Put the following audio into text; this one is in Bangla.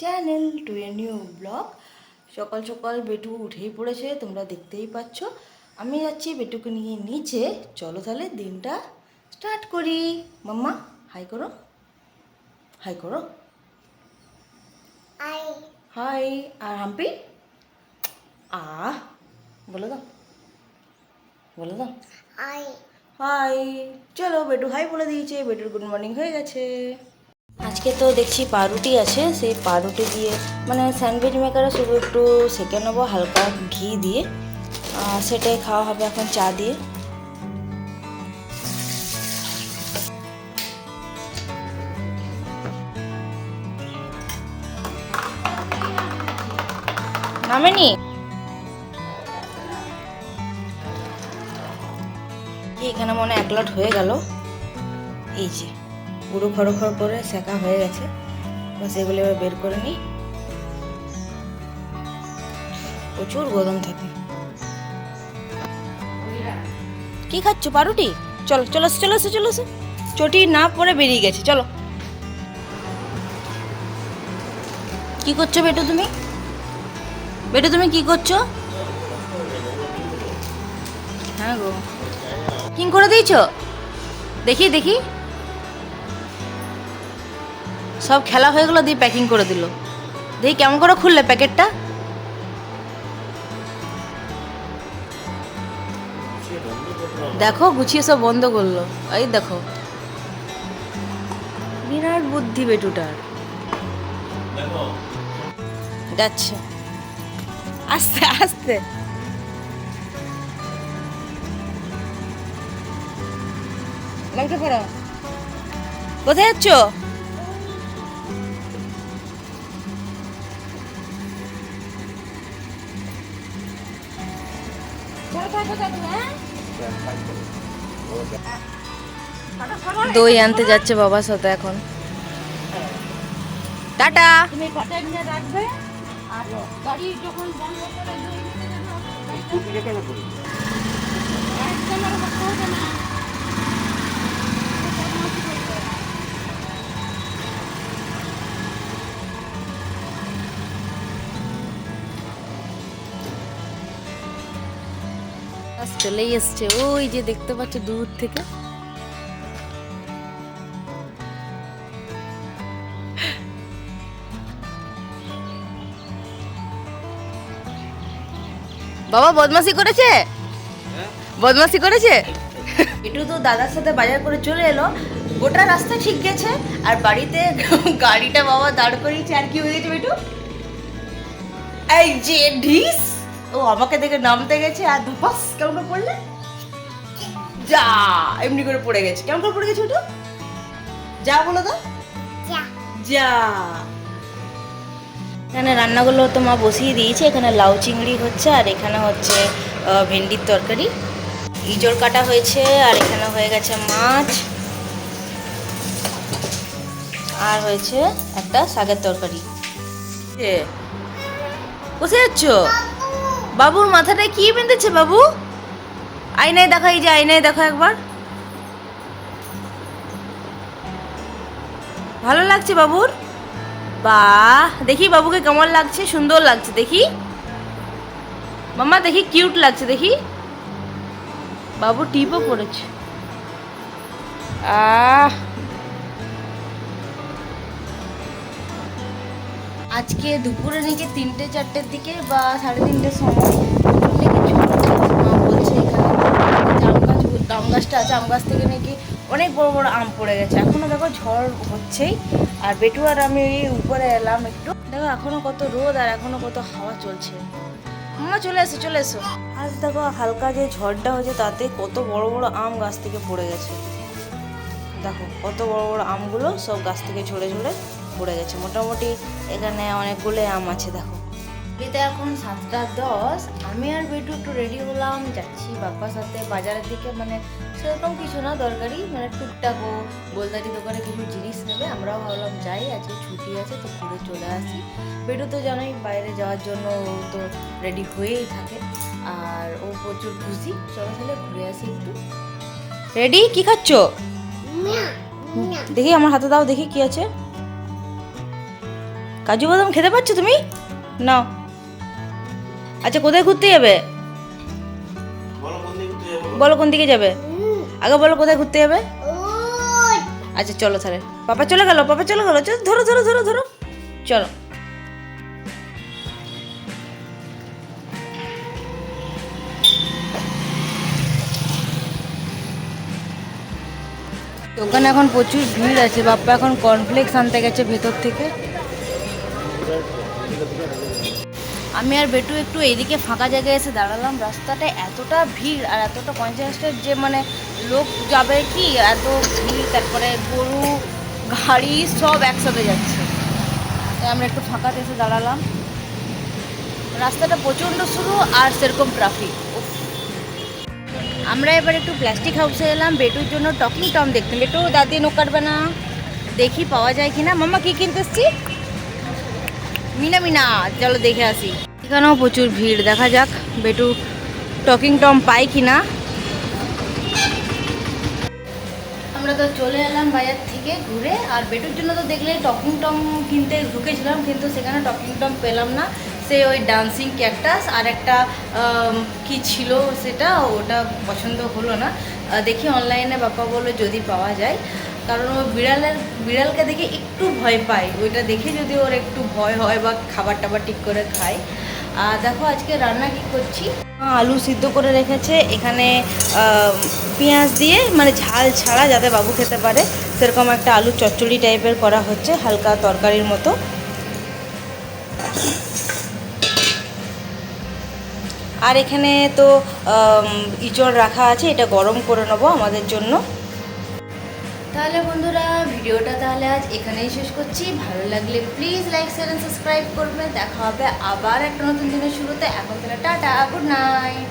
Channel to a new blog সকাল সকাল বেটু উঠেই পড়েছে তোমরা দেখতেই পাচ্ছ। আমি যাচ্ছি বেটুকে নিয়ে নিচে। চলো তাহলে দিনটা স্টার্ট করি। মাম্মা হাই করো। হাই করো। হাই আর হাম্পি? আহ বলে দাও। বলে দাও। আই হাই চলো বেটু হাই বলে দিয়েছে। বেটুর গুড মর্নিং হয়ে গেছে। আজকে তো দেখছি পাউরুটি আছে, সেই পাউরুটি দিয়ে মানে স্যান্ডউইচ মেকারে শুধু একটু সেঁকে নেব, হালকা ঘি দিয়ে। সেটাই খাওয়া হবে এখন চা দিয়ে। নামেনি? এখানে মনে হয় এক লট হয়ে গেল। এই যে। পুরো খড়ো খড় করে সেকা হয়ে গেছে। বাস এগুলো এবার বের করে নিই। প্রচুর গরম থাকে। কি খাচ্ছ পারুটি? চলো চলো চলো চলো। চটি না পরে বেরিয়ে গেছে, চলো। কি করছ বেটু তুমি? বেটু তুমি কি করছ? হ্যাঁ গো। কিং করে দিয়েছ? দেখি দেখি। সব খেলা হয়ে গেলো, দিয়ে প্যাকিং করে দিল। দেখি কেমন করে খুললে প্যাকেটটা। দেখো, গুছিয়ে সব বন্ধ করল। এই দেখো। বিরাট বুদ্ধি বেটুটার। যাচ্ছে। আস্তে আস্তে। লাইটটা পড়ো কোথায় যাচ্ছ? দই আনতে যাচ্ছে বাবার সাথে এখন। টাটা। রাখবে আর গাড়ি যখন বন্ধ করে চলেই এসছে। ওই যে দেখতে পাচ্ছ দূর থেকে। বাবা বদমাসি করেছে? বদমাসি করেছে? একটু তো দাদার সাথে বাজার করে চলে এলো। গোটা রাস্তা ঠিক গেছে। আর বাড়িতে গাড়িটা বাবা দাঁড় করিয়েছে। আর কি হয়ে গেছে বেটু? এই যে ঢিস। ও আমাকে দেখে নামতে গেছে আর দুপাস কেমন করে পড়লে? যা এমনি করে পড়ে গেছে। কেমন করে পড়ে গেছে ওটা? যা বলো তো। যা। এখানে রান্নাগুলো তো মা বসিয়ে দিয়েছে এখানে লাউ চিংড়ি হচ্ছে আর এখানে হচ্ছে ভেন্ডির তরকারি। ইজোর কাটা হয়েছে আর এখানে হয়ে গেছে মাছ। আর হয়েছে একটা শাকের তরকারি। বসে যাচ্ছ বাবুর মাথাটায় কি বেঁধেছে বাবু? আয়নায় দেখা, এই যে আয়নায় দেখো একবার। ভালো লাগছে বাবুর? বাহ, দেখি বাবুকে কেমন লাগছে, সুন্দর লাগছে, দেখি। মামা দেখি কিউট লাগছে, দেখি। বাবু টিপও পড়েছে আহ আজকে দুপুরে নাকি তিনটে, চারটের দিকে বা সাড়ে তিনটের সময়। নাকি। মা বলছে এখানে আম গাছ, আম গাছটা আছে, আম গাছ থেকে নাকি অনেক বড় বড় আম পড়ে গেছে। এখনও দেখো ঝড় হচ্ছেই। আর বেটু আমি উপরে এলাম একটু। দেখো এখনও কত রোদ আর এখনও কত হাওয়া চলছে। মা, চলে এসো চলে এসো। আজ দেখো হালকা যে ঝড়টা হয়েছে তাতে কত বড় বড় আম গাছ থেকে পড়ে গেছে। দেখো কত বড় বড় আমগুলো সব গাছ থেকে ঝরে ঝরে পড়ে গেছে। মোটামুটি এখানে অনেকগুলো আম আছে দেখো। এটা এখন সাতটা দশ। আমি আর বেটু একটু রেডি হলাম যাচ্ছি বাবার সাথে বাজারের দিকে। মানে সেরকম কিছু না দরকারি। মানে টুকটাক ও গোলদারি দোকানে কিছু জিনিস নেবে। আমরাও ভাবলাম যাই আজকে ছুটি আছে তো ঘুরে চলে আসি। বেটু তো জানোই বাইরে যাওয়ার জন্য ও তো রেডি হয়েই থাকে। আর ও প্রচুর খুশি। চলো তাহলে ঘুরে আসি একটু। রেডি কি খাচ্ছ? দেখি আমার হাতে দাও দেখি কি আছে। কাজু বাদাম খেতে পাচ্ছ তুমি? নাও আচ্ছা কোথায় ঘুরতে যাবে? বলো কোন দিকে যাবে আগে বলো কোথায় ঘুরতে যাবে? আচ্ছা চলো তাহলে। পাপা চলে গেল পাপা চলে গেল। চলো ধরো ধরো ধরো ধরো। চলো। দোকানে এখন প্রচুর ভিড় আছে। বাপ্পা এখন কর্নফ্লেক্স আনতে গেছে ভেতর থেকে। আমি আর বেটু একটু এইদিকে ফাঁকা জায়গায় এসে দাঁড়ালাম। রাস্তাটা এতটা ভিড় আর এতটা কনজাস্টেড যে মানে লোক যাবে কি, এত ভিড়, তারপরে গরু, গাড়ি সব একসাথে যাচ্ছে। তাই আমরা একটু ফাঁকাতে এসে দাঁড়ালাম। রাস্তাটা প্রচণ্ড শুরু আর সেরকম ট্রাফিক আমরা এবার একটু প্লাস্টিক হাউসে এলাম। বেটুর জন্য টকিং টম দেখতে। বেটু, দাদি নোক কাটবে না দেখি পাওয়া যায় কিনা। মামা কি কিনতে এসছি মিনা মিনা, চলো দেখে আসি। এখানেও প্রচুর ভিড়, দেখা যাক বেটু টকিং টম পাই কিনা। আমরা তো চলে এলাম বাজার থেকে ঘুরে, আর বেটুর জন্য তো দেখলে টকিং টম কিনতে ঢুকেছিলাম, কিন্তু সেখানে টকিং টম পেলাম না। সে ওই ডান্সিং ক্যাকটাস আর একটা কি ছিল সেটা, ওটা পছন্দ হলো না। দেখি অনলাইনে বাপ্পা বলল যদি পাওয়া যায়। কারণ ও বিড়ালের বিড়ালকে দেখে একটু ভয় পায় ওইটা দেখে যদি ওর একটু ভয় হয় বা খাবার টাবার ঠিক করে খায়। আর দেখো আজকে রান্না কি করছি? আলু সিদ্ধ করে রেখেছে। এখানে পেঁয়াজ দিয়ে মানে ঝাল ছাড়া যাতে বাবু খেতে পারে, সেরকম একটা আলু চচ্চড়ি টাইপের করা হচ্ছে, হালকা তরকারির মতো। আর এখানে তো ইঁচড় রাখা আছে, এটা গরম করে নেব আমাদের জন্য। তাহলে বন্ধুরা, ভিডিওটা তাহলে আজ এখানেই শেষ করছি। ভালো লাগলে please like share and subscribe করবে দেখা হবে আবার একটা নতুন দিনের শুরুতে। এখন তাহলে টাটা গুড নাইট